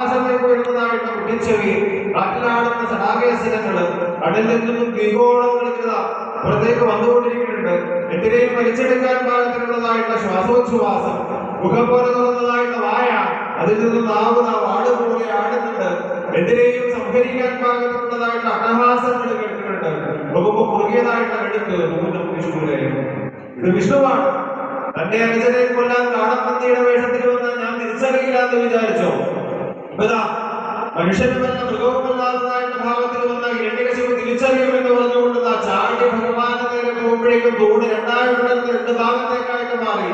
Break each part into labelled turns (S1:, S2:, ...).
S1: ആകാശത്തേക്ക് വരുന്നതായിട്ട് മുടിച്ചെവി കാറ്റിലാടുന്ന സടാകേശനങ്ങൾ കടലിൽ നിന്നും ദ്വീപോളങ്ങൾ ഇതാ പുറത്തേക്ക് വന്നുകൊണ്ടിരിക്കുന്നുണ്ട്. എന്തിനേയും വലിച്ചെടുക്കാൻ പാകത്തിനുള്ളതായിട്ടുള്ള ശ്വാസോച്ഛ്വാസം മുഖം പോലെ തുറന്നതായിട്ടുള്ള വായ അതിൽ നിന്ന് നാവുന്ന വാട് പോലെ ആടുന്നുണ്ട്. എന്തിനേയും സംഭരിക്കാൻ പാകത്തിനുള്ളതായിട്ടുള്ള അട്ടഹാസങ്ങൾ കേട്ടിട്ടുണ്ട്. മുഖമ്പ് കുറുകിയതായിട്ടുള്ള എടുത്ത് മുഖം വിഷ്ണുവിനെ. ഇത് വിഷ്ണുവാണ്. തന്റെ അനുജനെ കൊല്ലാൻ കാടപ്പന്തിയുടെ വേഷത്തിൽ വന്ന് ഞാൻ തിരിച്ചറിയില്ല എന്ന് വിചാരിച്ചോ? മനുഷ്യനുമെന്ന മൃഗവുമെന്നാകുന്നതായിട്ട് ഭാവത്തിൽ വന്ന എണ്ണികശിവ് തിരിച്ചറിയുമെന്ന് പറഞ്ഞുകൊണ്ട് ചാടി ഭഗവാന്റെ നേരെ പോകുമ്പോഴേക്കും തോട് രണ്ടായി പിളർന്ന് രണ്ട് ഭാഗത്തേക്കായിട്ട് മാറി.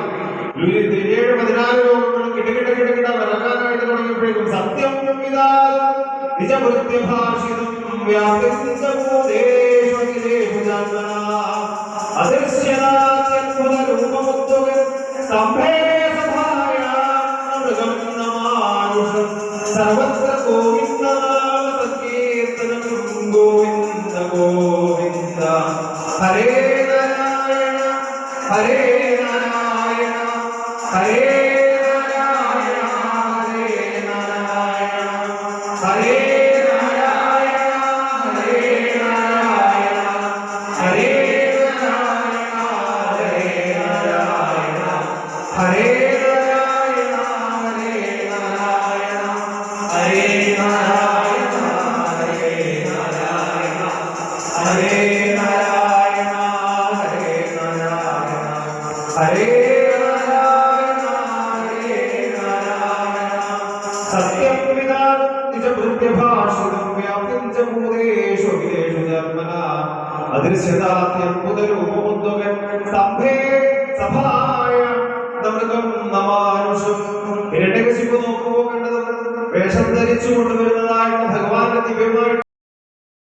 S1: തിരിയേഴ് പതിനാല് രോഗങ്ങളും കിടകിട കിടകിട വിറക്കാനായിട്ട് തുടങ്ങിയപ്പോഴേക്കും സത്യം നിജഭൃത്യഭാഷിതം വ്യാപിച്ചു ജാത്മന അദൃശ്യനാ രൂപമുത്തുകൾ സംഭേ సర్వత్ర గోవింద సంకీర్తనం గోవింద గోవింద హరే నారాయణ హరే నారాయణ హరే నారాయణ హరే నారాయణ హరే Hare ഹരേ സത്യം വിധാനം നിജഭൃത്യഭാഷിതം വ്യാപ്തിം ച ഭൂതേഷു അഖിലേഷു ജന്മനാ അദൃശ്യതാത്യത്ഭുതരൂപമുദ്വകൻ സ്തംഭേ സഭായ. നമൃഗം നമാനുഷം ഇരട്ടകശിപ്പ് നോക്കുമ്പോൾ കണ്ടത് വേഷം ധരിച്ചു കൊണ്ടുവരുന്നതായിട്ട് ഭഗവാന്റെ ദിവ്യമായിട്ട്